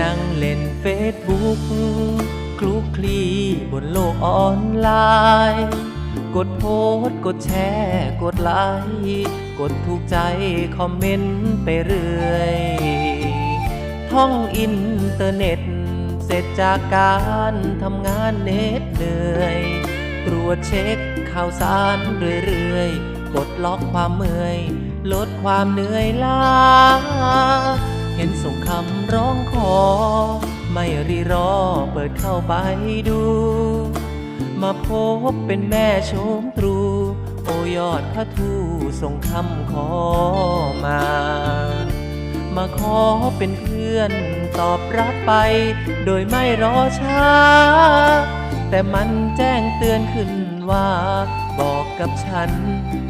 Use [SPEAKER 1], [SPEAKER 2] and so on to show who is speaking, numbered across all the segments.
[SPEAKER 1] นั่งเล่นเฟซบุ๊กคลุกคลีบนโลกออนไลน์ กดโพสกดแชร์ กดไลค์กดถูกใจคอมเมนต์ไปเรื่อย ท่องอินเทอร์เน็ต เสร็จจากการทำงานเน็ดเหนื่อย ตรวจเช็คข่าวสารเรื่อยๆ กดล็อกความเมื่อย ลดความเหนื่อยล้า เห็นส่งคำร้องขอ ไม่รีรอเปิดเข้าไปดู มาพบเป็นแม่โชมตรู โอยอดพระทูส่งคำขอมา มาขอเป็นเพื่อนตอบรับไป โดยไม่รอช้า แต่มันแจ้งเตือนขึ้นว่า บอกกับฉัน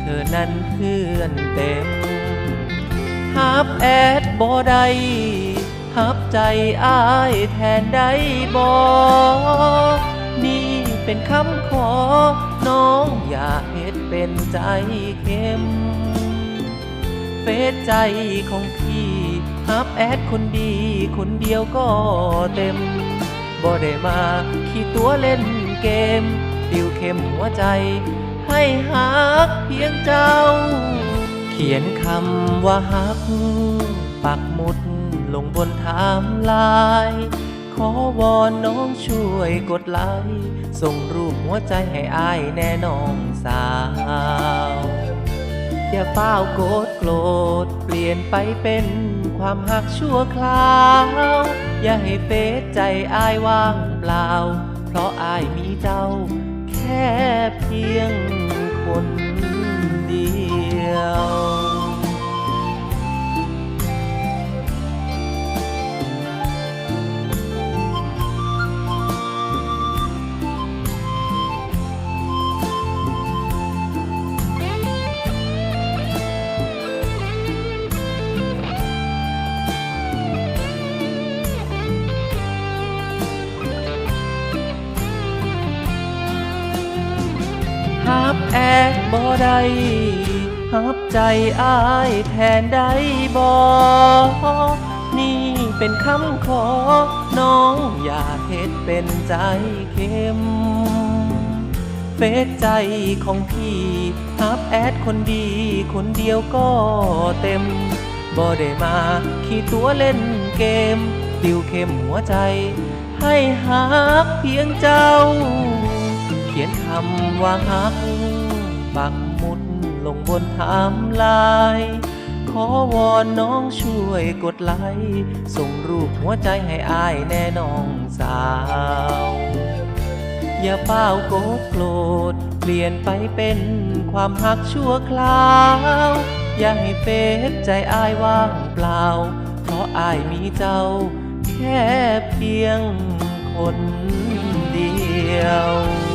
[SPEAKER 1] เธอนั้นเพื่อนเต็ม ฮับแอดบ่ได้ฮับใจอ้ายแทนได้บ่นี่เป็นคำขอ น้องอย่าเฮ็ดเป็นใจเข้มเฟซใจของพี่ฮับแอดคนดีคนเดียวก็เต็มบ่ได้มาขี่ตัวเล่นเกม ติวเข้มหัวใจ ให้ฮักเพียงเจ้า ขียนคำว่าฮัก ปักหมุดลงบนไทม์ไลน์ขอวอนน้องช่วยกดไลค์ส่งรูปหัวใจให้อายแน่น้องสาว อย่าเฝ้าโกรธโกรธ เปลี่ยนไปเป็นความหักชั่วคราว อย่าให้เฟซใจอายว่างเปล่า เพราะอายมีเจ้า แค่เพียงคนเดียว ฮับแอดบ่ได้ฮับใจอายแทนได้บ่นี่เป็นคำขอ น้องอย่าเฮ็ดเป็นใจเข้ม เฟซใจของพี่ฮับแอดคนดีคนเดียวก็เต็ม บ่ได้มาขี่ตัวเล่นเกม ติวเข้มหัวใจ ให้ฮักเพียงเจ้า ขียนคำว่าฮัก ปักหมุดลงบนไทม์ไลน์ขอวอนน้องช่วยกดไลค์ส่งรูปหัวใจให้อายแน่น้องสาว อย่าเป้าโกรธโกรธเปลี่ยนไปเป็นความหักชั่วคราว อย่าให้เฟซใจอายว่างเปล่า เพราะอายมีเจ้า แค่เพียงคนเดียว